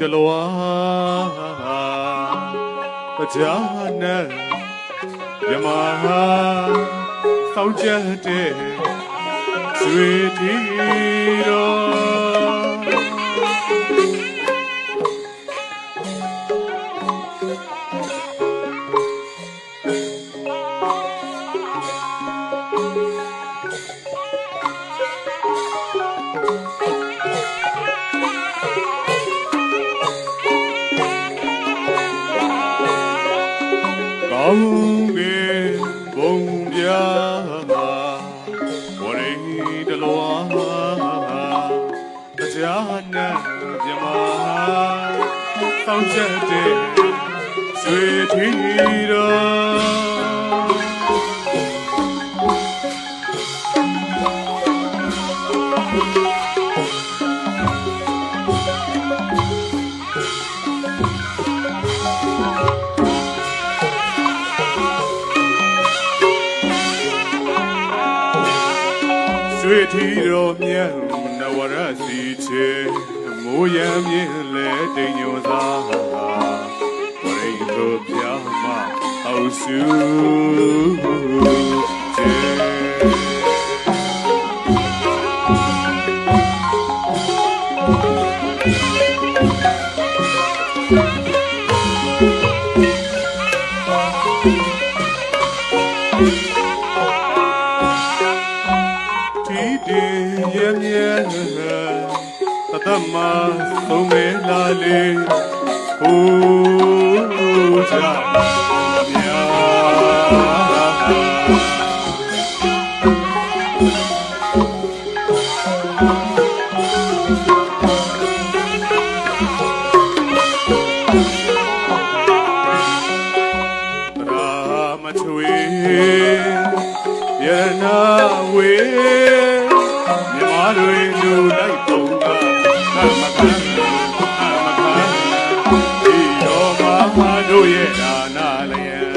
တလွာပဇာနံယမဟာစောင့်ကြတဲ့ဆွေတီတော် င်းကင်ဘုံပြာဝရိတလွာတရားနဲ့မြမတောင်းချက်တဲ့ဆွေထီတော် ဆွေထီတော်မြတ်နဝရစီချေမိုးရံမြင့်လဲတိမ်ညွန်သာဝရိတို့ပြမအောက်စု တီတီရဲ့မြဲသတ္တမသုံးမဲလာလေဟိုးကြမြာ လိုက်ပုံသာအာမခံအာမခံဒီတော်မှာတို့ရဲ့ဒါနာလျက်